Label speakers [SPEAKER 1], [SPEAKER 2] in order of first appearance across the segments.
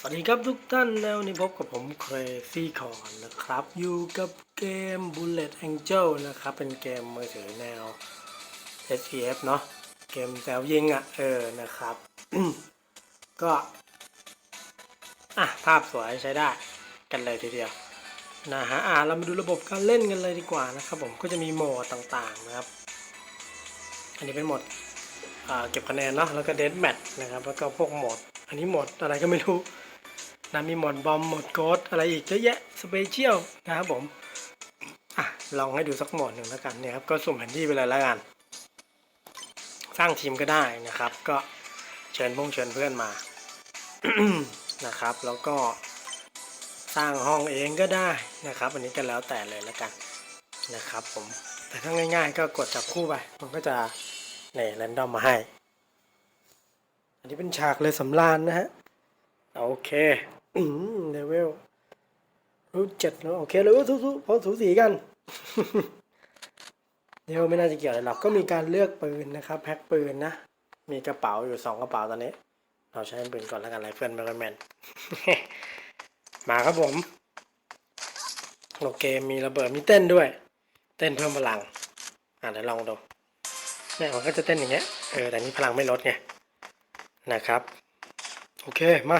[SPEAKER 1] สวัสดีครับทุกท่านแล้วนี้พบกับผมเครซี่คอนนะครับ อยู่กับเกม Bullet Angel นะครับ เป็นเกมมือถือแนว SPF เนาะเกมแซวยิงอะ่ะ เออนะครับ ก็ อะ ภาพสวยใช้ได้กันเลยทีเดียวนะฮะอะเรามาดูระบบการเล่นกันเลยดีกว่านะครับผมก็จะมีโหมดต่างๆนะครับ อันนี้เป็นโหมดเก็บคะแนนเนาะแล้วก็เดนแมทนะครับ แล้วก็พวกโหมด อันนี้หมดอะไรก็ไม่รู้นะมีหมดบอมหมดโกดอะไรอีกเยอะแยะสเปเชียลนะครับผมอะลองให้ดูสักหมดหนึ่งแล้วกันเนี่ยครับก็สุ่มแผนที่ไปเลยแล้วกัน สร้างทีมก็ได้นะครับ ก็เชิญพงเชิญเพื่อนมานะครับ แล้วก็สร้างห้องเองก็ได้นะครับ อันนี้ก็แล้วแต่เลยแล้วกันนะครับ ผมแต่ถ้าง่าย ๆ ก็กดจับคู่ไปมันก็จะเนี่ยแรนดอมมาให้ อันนี้เป็นฉากเลยสำราญนะฮะ โอเคเลเวลรู้เจ็ดแล้วโอเคเลเวลสู้ๆพอสูสีกัน เดี๋ยวไม่น่าจะเกี่ยวอะไรหรอกก็มีการเลือกปืนนะครับแพ็คปืนนะ มีกระเป๋าอยู่สองกระเป๋าตอนนี้ เราใช้ปืนก่อนแล้วกันไรเฟิลไม่ค่อยแมนมาครับผมโอเคมีระเบิดมีเต้นด้วย เต้นเพิ่มพลัง อะเดี๋ยวลองดูเนี่ยมันก็จะเต้นอย่างเงี้ยเออแต่นี้พลังไม่ลดไง นะครับ โอเค มา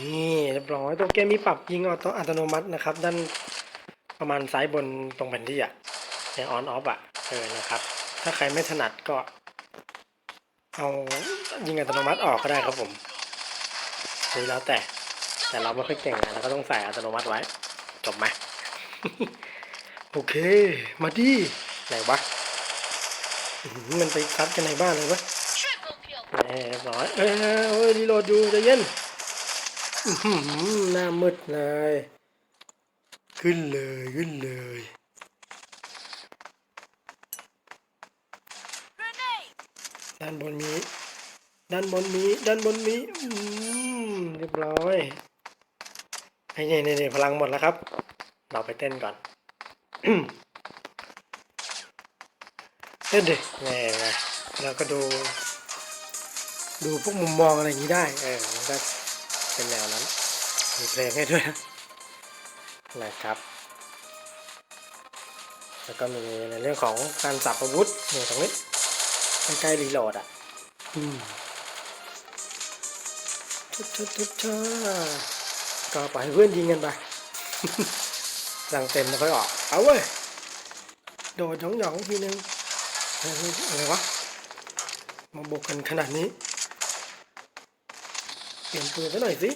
[SPEAKER 1] นี่เรียบร้อยตัวเกมมีปรับยิงออโตอัตโนมัตินะครับ ด้านประมาณซ้ายบนตรงแผ่นที่อะในออนออฟอะเออนะครับ ถ้าใครไม่ถนัดก็ เอายิงอัตโนมัติออกก็ได้ครับผมนี่แล้วแต่แต่เราไม่ค่อยเก่งนะเราก็ต้องใส่อัตโนมัติไว้ จบไหมโอเค มาดิไหนวะ มันไปซัดกันในบ้านเลยวะ
[SPEAKER 2] Triple kill.
[SPEAKER 1] แหม่เรียบร้อยเอ้ยเอ้ยรีโหลดอยู่ใจเย็นอื้อหือหน้ามืดเลย ขึ้นเลยขึ้นเลย
[SPEAKER 2] Grenade.
[SPEAKER 1] ด้านบนมีด้านบนมีด้านบนมีอืมเรียบร้อยไอ้เนี่ยเนี่ยเนี่ยพลังหมดแล้วครับ เราไปเต้นก่อน อืมเต้นดิแง่ไงแล้วก็ดู ดูพวกมุมมองอะไรอย่างนี้ได้ เออมันก็เป็นแนวนั้น มีเพลงให้ด้วยนะครับ แล้วก็มีในเรื่องของการสับอาวุธเนี่ยตรงนี้ใกล้ๆรีโหลดอะ อืมทุบทุบทุบทุบก็ปล่อยเพื่อนยิงกันไปดังเต็มแล้วค่อยออก เอาเว้ย โดดหยองหยองทีนึง เฮ้ยอะไรวะ มาบุกกันขนาดนี้ เปลี่ยนปืนซะหน่อยสิ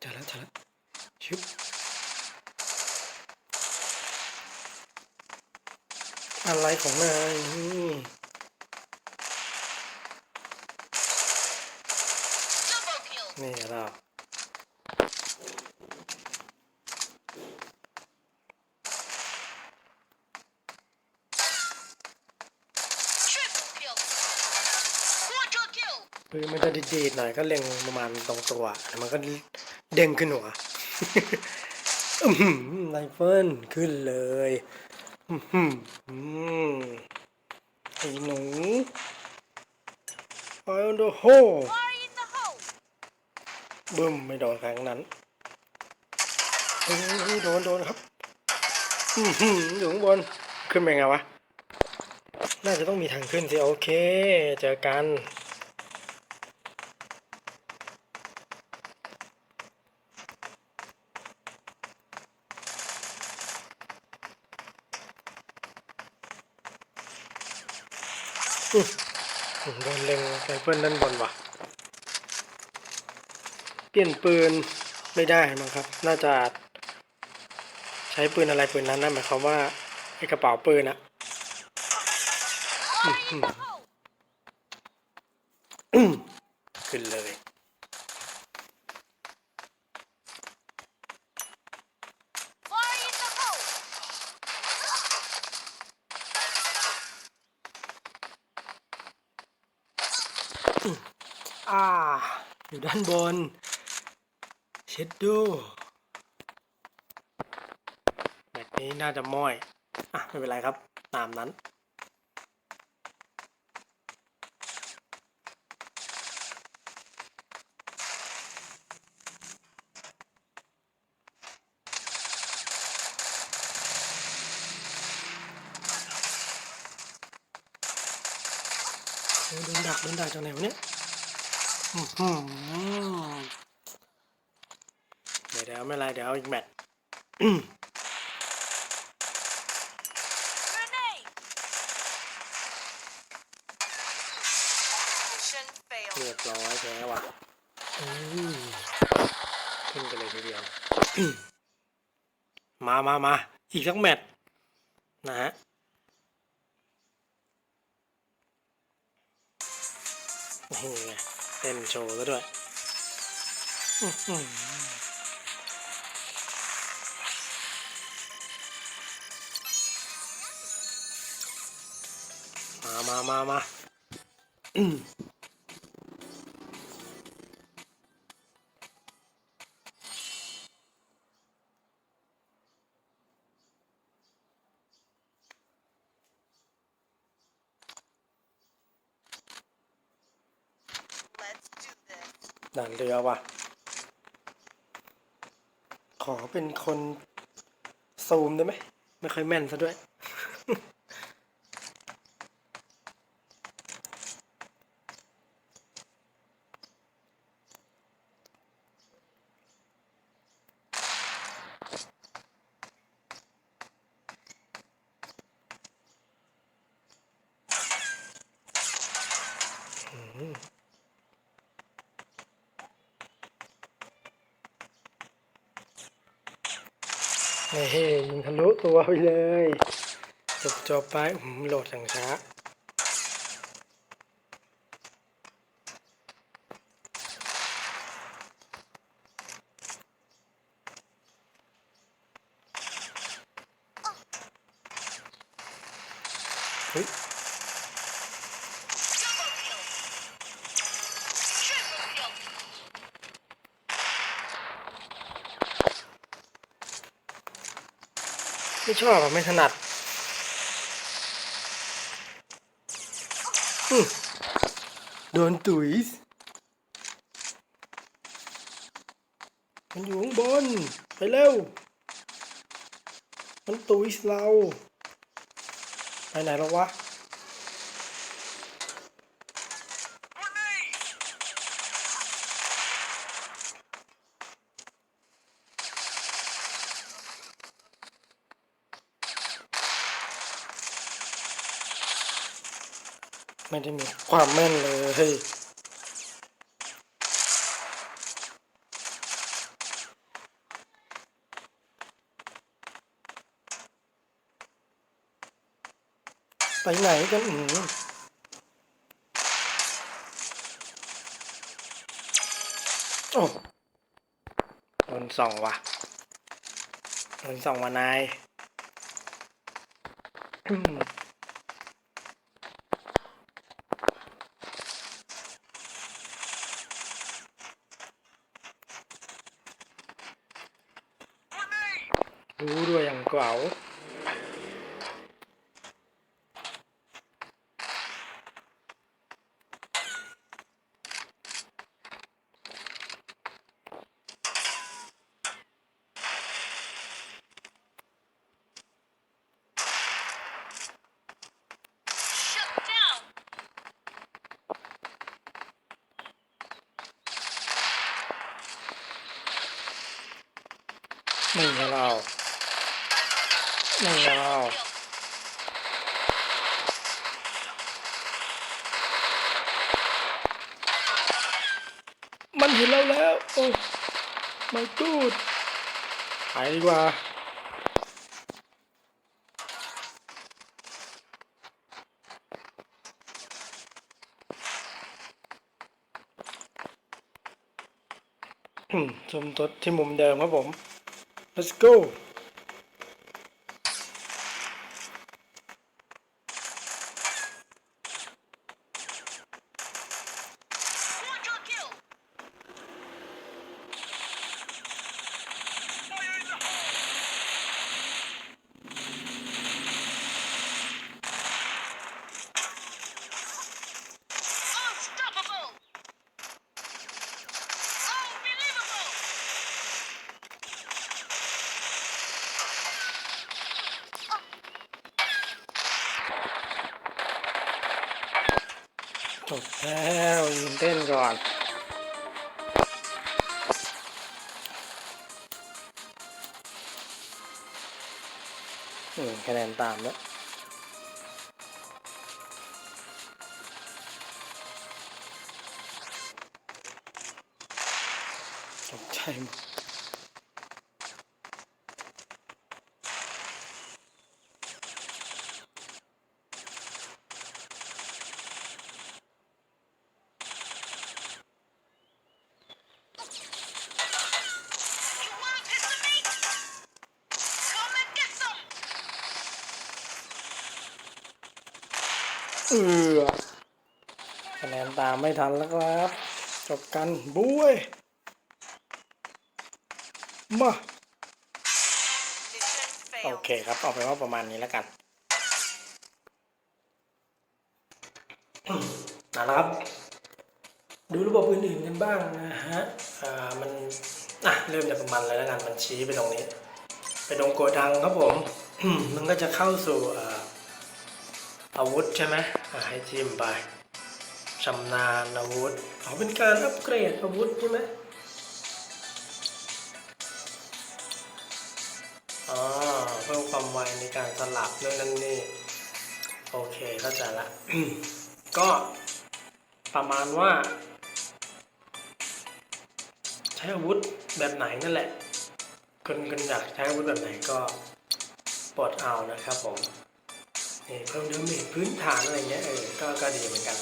[SPEAKER 1] เจอแล้วเจอแล้วชึบอะไรของนายนี่
[SPEAKER 2] Double kill.
[SPEAKER 1] นี่เรา
[SPEAKER 2] Triple kill. Quadra kill.
[SPEAKER 1] ปืนมันจะดีดๆหน่อยก็เล็งประมาณตรงตัวมันก็เด้งขึ้นหัวอื้อหือไรเฟิลขึ้นเลยอื้อหืมไอ้หนูไอ้โดโฮบึ้มไม่โดนครั้งนั้นโดนโดนครับอือหืออยู่ข้างบน ขึ้นไปไงวะ น่าจะต้องมีทางขึ้นสิ โอเค เจอกัน อื้อผม โดนเล็งไรเฟิลด้านบนว่ะ เปลี่ยนปืนไม่ได้มั้งครับ น่าจะ ใช้ปืนอะไรปืนนั้นนะหมายความว่าไอกระเป๋าปืนอะ
[SPEAKER 2] Fire in the hole.
[SPEAKER 1] ขึ้นเลย
[SPEAKER 2] Fire in the hole.
[SPEAKER 1] อ่า อยู่ด้านบน เช็ดดูแบกนี่น่าจะม้อย อะ ไม่เป็นไรครับ ตามนั้น โดนดักโดนดักจากไหนวะเนี่ย เดี๋ยวเดี๋ยวไม่เป็นไรเดี๋ยวเอาอีกแมตช์
[SPEAKER 2] Grenade.
[SPEAKER 3] Mission failed.
[SPEAKER 1] เรียบร้อยแพ้ว่ะอืมขึ้นกันเลยทีเดียว มามามาอีกสักแมตช์ โชว์ซะด้วยอื้อหือมามามามา เรือว่ะ ขอเป็นคนซูมได้ไหม ไม่ค่อยแม่นซะด้วย นี่ยิงทะลุตัวไปเลย จบจบไปโหลดอย่างช้า เฮ้ย
[SPEAKER 2] Double kill. Triple kill.
[SPEAKER 1] ไม่ ชอบอะไม่ถนัดโดนตุ๋ยมันอยู่ข้างบน ไปเร็ว มันตุ๋ยเรา ไปไหนแล้ววะ ไม่ได้มีความแม่นเลยไปไหนกันอืมโอ้โดนส่องว่ะโดนส่องว่ะนาย รู้ด้วยอย่างเก่า
[SPEAKER 2] ，Shut down.
[SPEAKER 1] ไม่ใช่เราไม่ใช่เรา
[SPEAKER 2] Kill.
[SPEAKER 1] มันเห็นเราแล้ว โอ้ไม่กูด ไปดีกว่าอืมชมตดที่มุมเดิมครับผม let's go จบแล้วยืนเต้นก่อนอืมคะแนนตามแล้วตกใจหมด
[SPEAKER 2] You want a piece of me? Come and get some.
[SPEAKER 1] เออคะแนนตามไม่ ทันแล้วครับ จบกันบุ้ยมาโอเคครับเอาไปว่าประมาณนี้แล้วกันนั่นแหละครับ ดูระบบอื่นๆกันบ้างนะฮะอ่ามันอะเริ่มจากมันเลยแล้วกันมันชี้ไปตรงนี้ ไปตรงโกดังครับผม มันก็จะเข้าสู่อ่าอาวุธใช่ไหมให้จิ้มไป ชำนาญอาวุธอ๋อเป็นการอัปเกรดอาวุธใช่ไหมอ๋อเพิ่มความไวในการสลับเรื่องนั้นนี่โอเคเข้าใจละ ก็ประมาณว่า ใช้อาวุธแบบไหนนั่นแหละคนคนอยากใช้อาวุธแบบไหนก็ปลดเอานะครับผมนี่เพิ่มเดาเมจพื้นฐานอะไรเงี้ยเออก็ก็ดีเหมือนกัน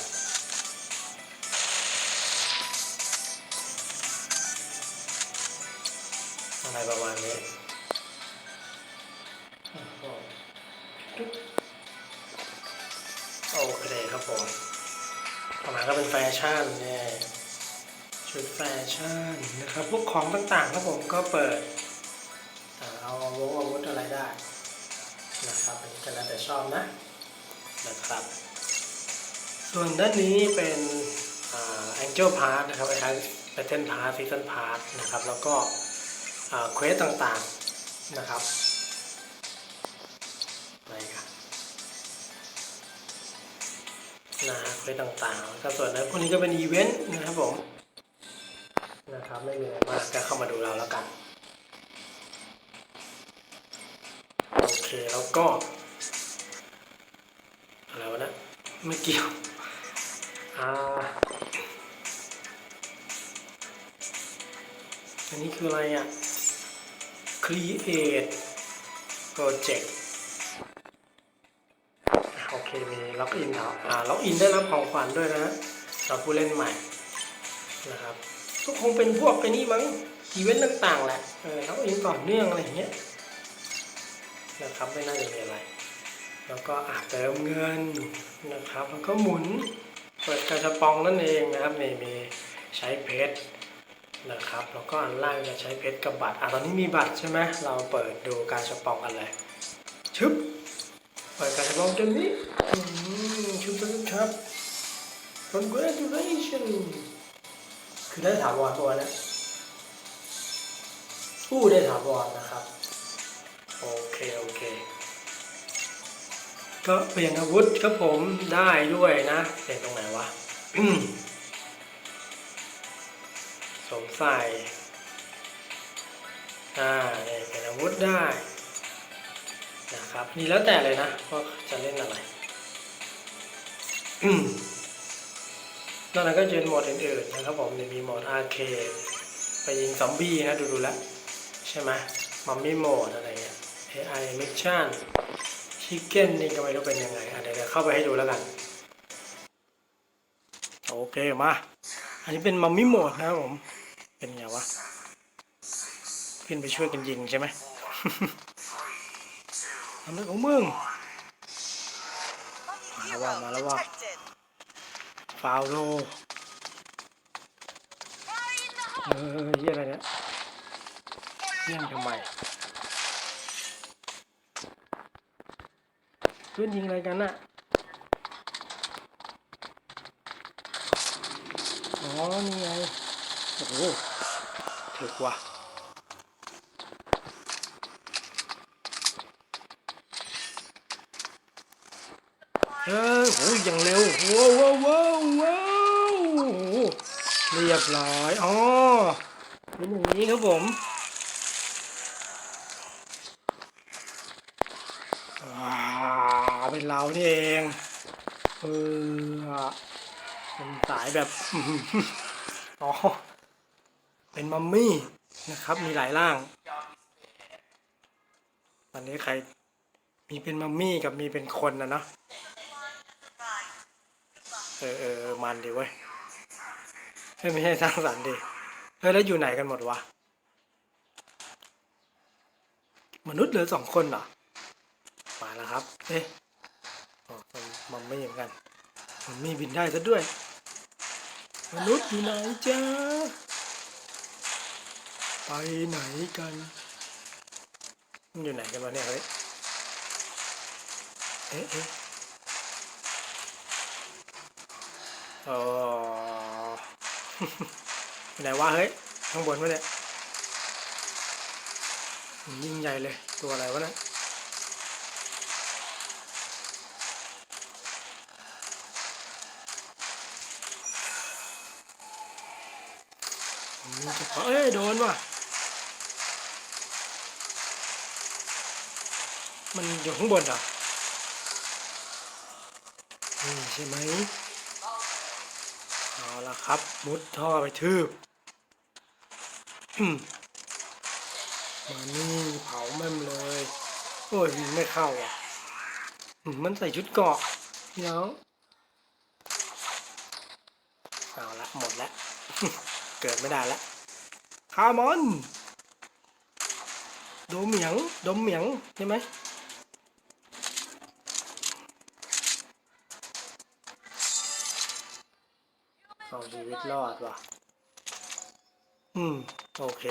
[SPEAKER 1] อะไรประมาณนี้โอเคครับผมต่อมาก็เป็นแฟชั่นเนี่ยชุดแฟชั่นนะครับพวกของต่างๆครับผมก็เปิดเอาอาวุธอาวุธอะไรได้นะครับอันนี้ก็แล้วแต่ชอบนะนะครับ ส่วนด้านนี้เป็นอ่า Angel Pass นะครับคล้ายๆ Battle Pass Season Pass นะครับแล้วก็ เควสต่างๆนะครับอะไรครับนะฮะเควสต่างๆก็ส่วนนั้นพวกนี้ก็เป็นอีเวนต์นะครับผมนะครับไม่มีอะไรมากก็เข้ามาดูเราแล้วกันโอเคแล้วก็อะไรวะนะไม่เกี่ยวอ่าอันนี้คืออะไรอะ create project โอเค มีล็อกอินแล้วอ่าล็อกอินได้รับของขวัญด้วยนะเราผู้เล่นใหม่นะครับก็คงเป็นพวกไอ้นี่มั้งอีเวนต์ต่างๆแหละเออล้วเองต่อเนื่องอะไรอย่างเงี้ยนะครับไม่น่าจะมีอะไร แล้วก็อาจเติมเงินนะครับแล้วก็หมุนเปิดกระชับปองนั่นเองนะครับนี่มีใช้เพชร นะครับ แล้วก็อันล่างจะใช้เพชรกับบัตรอะตอนนี้มีบัตรใช่ไหมเราเปิดดูการชปองกันเลยชึบเปิดการชปองตรงนี้ชุบชุบครับ congratulations คือได้ถาวรตัวนะผู้ได้ถาวรนะครับ โอเค โอเค ก็เปลี่ยนอาวุธครับผมได้ด้วยนะเปลี่ยนตรงไหนวะ มใส่อ่าเนี่ยเปลี่ยนอาวุธได้นะครับนี่แล้วแต่เลยนะว่าจะเล่นอะไรนอกนั้นก็จะเป็นโหมดอื่นๆนะครับผมจะมีโหมดอาร์เคดไปยิงซอมบี้นะดูดูๆแล้วใช่ไหมมัมมี่โหมดอะไรเงี้ย AI Mission Chicken นี่ก็ไม่รู้เป็นยังไงอะเดี๋ยวเดี๋ยวเข้าไปให้ดูแล้วกัน โอเคมา อันนี้เป็นมัมมี่โหมดนะครับผม เป็นไงวะ ขึ้นไปช่วยกันยิงใช่ไหมทำอะไรของมึง
[SPEAKER 2] Hero
[SPEAKER 1] Malawa, malawa.
[SPEAKER 2] detected.
[SPEAKER 1] ฟาวโล
[SPEAKER 2] Fire in the
[SPEAKER 1] เอ
[SPEAKER 2] hole.
[SPEAKER 1] อเฮียอะไรเนี่ยเยี่ยงทำไมเพื่อนยิงอะไรกันน่ะอ๋อนี่ไง โอ้โหถึกว่ะเฮ้ยโอ้ยอย่างเร็วว้าวว้าวว้าวว้าวเรียบร้อยอ๋อเป็นอย่างนี้ครับผมว้าเป็นเรานี่เองเออเป็นสายแบบ อ๋อ เป็นมัมมี่นะครับมีหลายร่าง ตอนนี้ใครมีเป็นมัมมี่กับมีเป็นคนนะเนาะเออเออมันดีเว้ยไม่ใช่สร้างสรรค์ดิเฮ้ยแล้วอยู่ไหนกันหมดวะมนุษย์เหลือสองคนเหรอมาแล้วครับ เอ๊ะอ๋อมันไม่เหมือนกัน มันมีบินได้ซะด้วย มนุษย์อยู่ไหนจ้า ไปไหนกันมันอยู่ไหนกันวะเนี่ยเฮ้ยเอ๊ะเอ๊ะอ๋อไปไหนวะเฮ้ยข้างบนวะเนี่ยยิ่งใหญ่เลยตัวอะไรวะเนะมีเฉพาะเอ้ยโดนว่ะ มันอยู่ข้างบนเหรอนี่ใช่ไหมเอาละครับ มุดท่อไปทืบมานี่เผาแม่มเลย โอ้ยยิงไม่เข้าอะมันใส่ชุดเกาะพี่น้องเอาละหมดแล้วเกิดไม่ได้แล้วคามอนโดมเหมียงดมเหมียงใช่ไหม เอาชีวิตรอดว่ะ อืม โอเค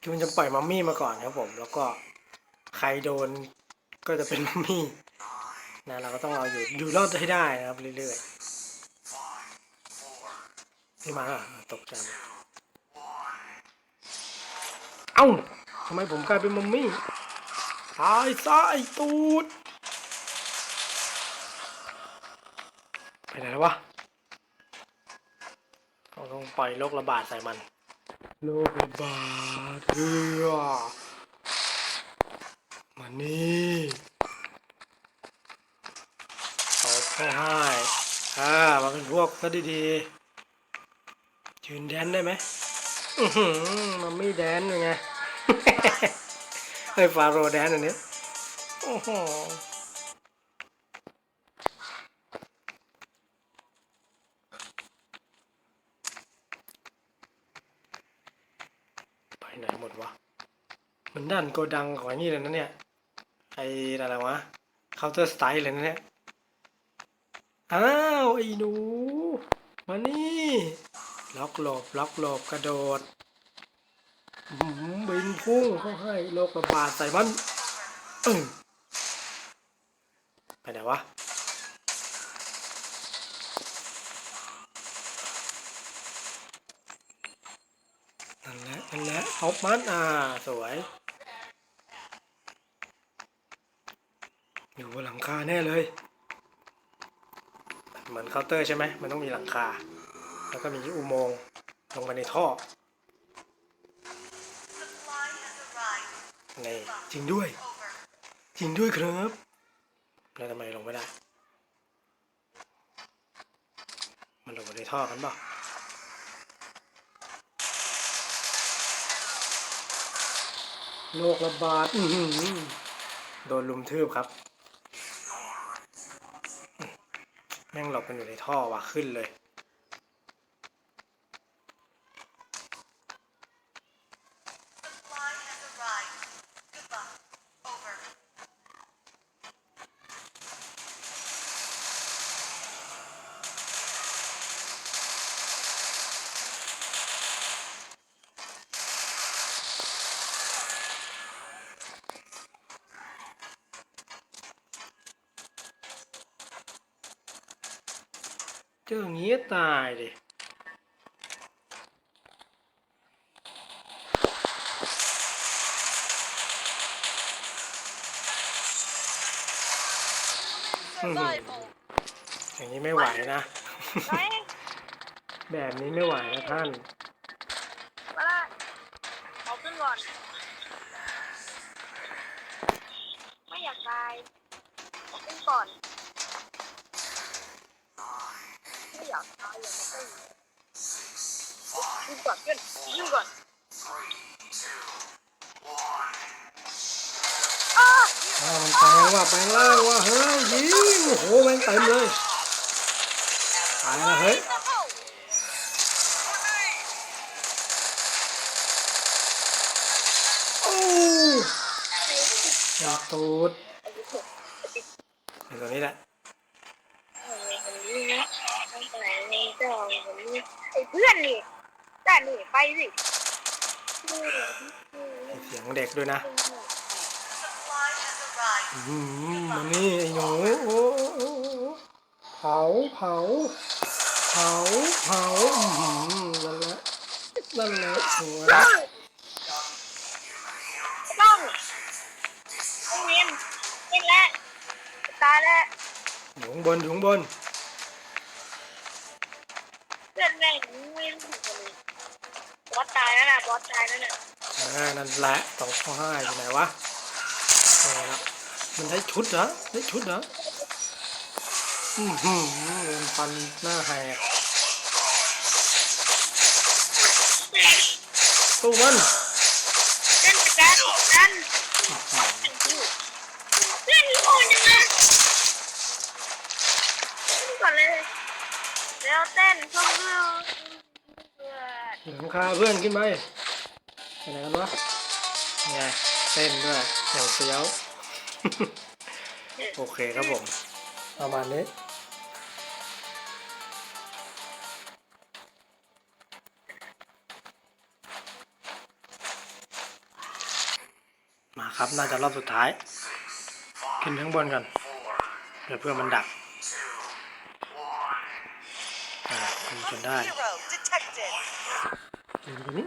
[SPEAKER 1] คือมันจะปล่อยมัมมี่มาก่อนครับผม แล้วก็ใครโดนก็จะเป็นมัมมี่ นะ เราก็ต้องเอาอยู่อยู่รอดให้ได้นะครับเรื่อยๆนี่มาอะตกใจเอ้าทำไมผมกลายเป็นมัมมี่ ตายซะไอ้ตูดไปไหนแล้ววะเราต้องปล่อยโรคระบาดใส่มันโรคระบาดเฮือมานี่เอาเข้าให้อ่ามาเป็นพวกซะดีๆยืนแดนได้ไหมอือหือมันไม่แดนยังไง เฮ้ฟาโรแดนอันนี้ไปไหนหมดวะ มันด้านโกดังของไอ้นี่เลยนะเนี่ย ไอ้อะไรวะ Counter Strike เลยนะเนี่ย อ้าว ไอ้หนู มานี่ ล็อกหลบ ล็อกหลบ กระโดด บินพุ่งเขาให้โรคระบาดใส่มันไปไหนวะนั่นแหละนั่นแหละตบมันอ่า สวย อยู่บนหลังคาแน่เลย เหมือนเคาน์เตอร์ใช่ไหม มันต้องมีหลังคา แล้วก็มีอุโมงค์ลงไปในท่อ จริงด้วย จริงด้วยครับแล้วทำไมลงไม่ได้ มันลงไปในท่อกันเปล่าโรคระบาดโดนลุมทืบครับ แม่งหลบกันอยู่ในท่อว่ะขึ้นเลย เจออย่งนี้ตายดิอย่างนี้ไม่ไหวนะ แบบนี้ไม่ไหวนะท่าน
[SPEAKER 3] มาละเอาขึ้นก่อน ไม่อยากตาเอาขึ้นก่อน อยากตายอย่ามาเต้นขึ้นก่อนเพื่อนยิงก่อนอ้า
[SPEAKER 1] อ้าวมันแปลงว่าแปลงร่างว่าเฮ้ยยิงโอ้โหแม่งเต็มเลยตายแล้วเฮ้ย
[SPEAKER 2] The hole.
[SPEAKER 1] โอ้ยาตูดอยู่ตรงนี้แหละ
[SPEAKER 3] ไอ้เพื่อนนี่ด้านนี่ไป สิ
[SPEAKER 1] มีเสียงเด็กด้วยนะ
[SPEAKER 2] Supply has arrived.
[SPEAKER 1] อืมมันนี่ไอ้หนูโอ้โอ้โอ้โอ้เผาเผาเผาเผาอืมนั่นแหละนั่นแหละสวย
[SPEAKER 3] ต้องต้องไม่เนียนเนียนแล้วตายแล้ว
[SPEAKER 1] อยู่ข้างบนอยู่ข้างบน
[SPEAKER 3] เพื่อนแม่งไม่ถูกเลยบอสตายแล้วนะบอสตายแล้วนะ
[SPEAKER 1] อ่านั่นแหละสอง ข้อห้าอยู่ไหนวะนี่ละมันได้ชุดเหรอได้ชุดเหรออือหือโดนฟันหน้าแหกตู้มัน
[SPEAKER 3] เล่นกันกันเล่นโง่จังเลยก่อนเลยแล้วเต้นชมวิว
[SPEAKER 1] หลังคาเพื่อนขึ้นไปไปไหนกันวะ ไงเต้นด้วยอย่างเฟี้ยว โอเคครับผม ประมาณนี้มาครับ น่าจะรอบสุดท้าย ขึ้นข้างบนก่อนเดี๋ยวเพื่อนมันดักอ่าขึ้นจนได้
[SPEAKER 2] Hero detected.
[SPEAKER 1] อยู่ตรงนี้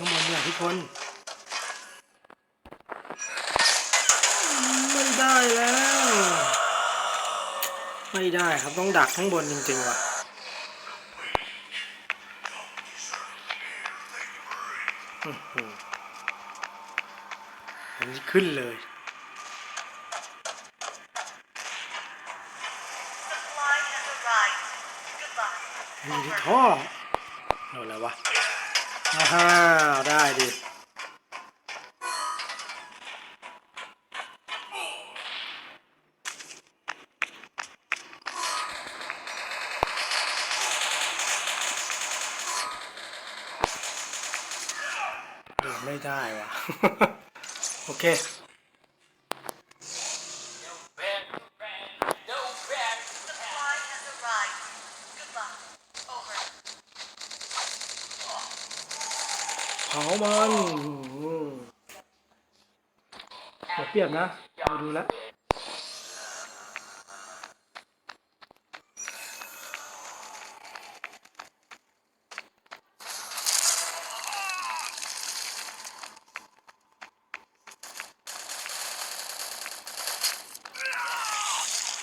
[SPEAKER 1] ข้างบนเนี่ยทุกคนไม่ได้แล้ว ไม่ได้ครับต้องดักข้างบนจริงๆว่ะอันนี้ขึ้นเลยอยู่ที่ท่อโดนอะไรวะ อ้าวได้ดิดินไม่ได้ว่ะ โอเค
[SPEAKER 2] Supply has arrived. Good luck. Over.
[SPEAKER 1] เผามันอืมเดี๋ยวเปรียบนะเราดูแล้ว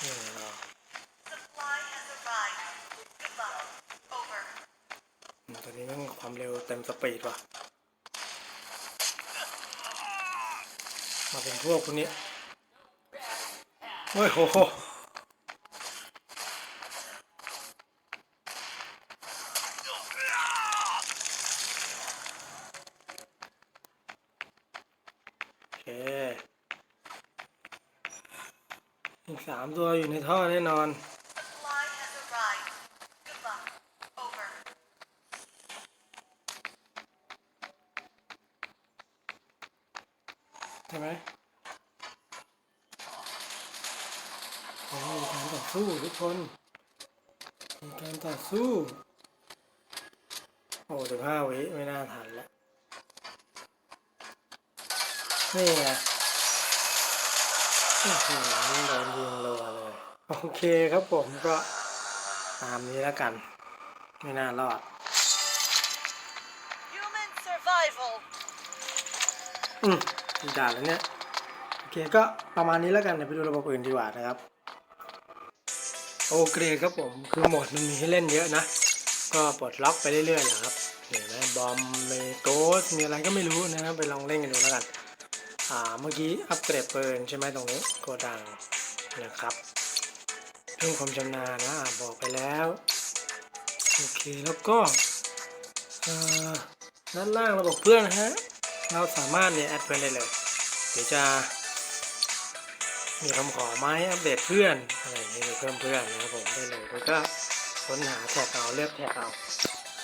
[SPEAKER 1] นี่เรา
[SPEAKER 2] Supply has arrived. Good luck. Over.
[SPEAKER 1] อืมตอนนี้แม่งความ เต็มสปีดว่ะ มาเป็นพวกคนนี้เฮ้ยโหโหโอเคอีกสามตัวอยู่ในท่อแน่นอน
[SPEAKER 2] Supply has arrived. Good luck. Over.
[SPEAKER 1] ใช่ไหมโอ้ยมีการต่อ สู้ทุกคนมีการต่อสู้ โอ้สิบห้าวิไม่น่าทันแล้วนี่ไงโอ้โหโดนยิงรัวเลย โอเคครับผมก็ตามนี้แล้วกัน ไม่น่ารอด
[SPEAKER 2] Human survival.
[SPEAKER 1] อืมอีกด่านแล้วเนี่ย โอเคเคก็ประมาณนี้แล้วกัน เดี๋ยวไปดูระบบอื่นดีกว่านะครับ โอเคครับผม คือโหมดมันมีให้เล่นเยอะนะ ก็ปลดล็อกไปเรื่อยๆแหละครับเห็นไหมบอมมีโกสมีอะไรก็ไม่รู้นะครับไปลองเล่นกันดูแล้วกัน อ่าเมื่อกี้อัปเกรดปืนใช่ไหมตรงนี้โกดังนะครับเพิ่มความชำนาญนะบอกไปแล้วโอเคแล้วก็เอ่อด้านล่างระบบเพื่อนนะฮะเราสามารถเนี่ยแอดเพื่อนได้เลย เดี๋ยวจะ มีคำขอไหมอัปเดตเพื่อนอะไรอย่างนี้เพิ่มเพื่อนนะครับผมได้เลยแล้วก็ค้นหาแท็กเอาเลือกแท็กเอา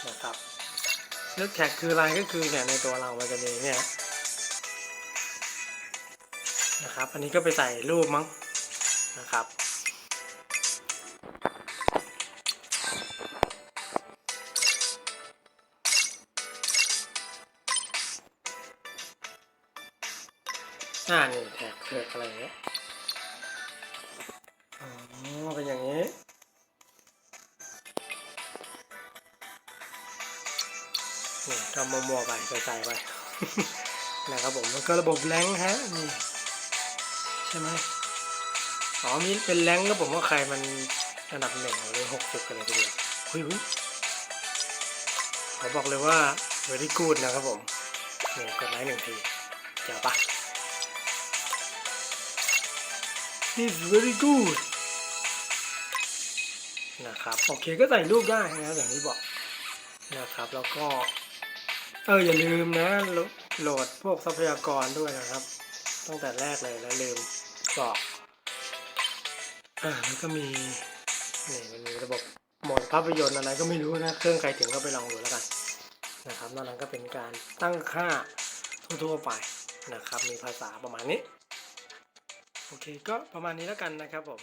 [SPEAKER 1] นะครับเลือกแท็กคืออะไรก็คือเนี่ยในตัวเรามันจะมีเนี่ยนะครับ อันนี้ก็ไปใส่รูปมั้งนะครับ ใส่ๆไปนะครับผมแล้วก็ระบบแรงฮะนี่ใช่ไหมอ๋อมีเป็นแรงค์ก็ผมว่าใครมันอันดับหนึ่งหรือหกสิบกันเลยทีเดียวหุยหุยขอบอกเลยว่า very good นะครับผมนี่กดไลค์หนึ่งทีเจ๋งปะ is very good นะครับ โอเคก็ใส่รูปได้นะครับอย่างที่บอกนะครับ แล้วก็ เอออย่าลืมนะโหลดพวกทรัพยากรด้วยนะครับ ตั้งแต่แรกเลยแล้วลืมบอกอ่าแล้วก็มีนี่มันมีระบบโหมดภาพยนตร์อะไรก็ไม่รู้นะเครื่องใครถึงก็ไปลองดูแล้วกันนะครับนอกนั้นก็เป็นการตั้งค่าทั่วๆไปนะครับ มีภาษาประมาณนี้ โอเคก็ประมาณนี้แล้วกันนะครับผม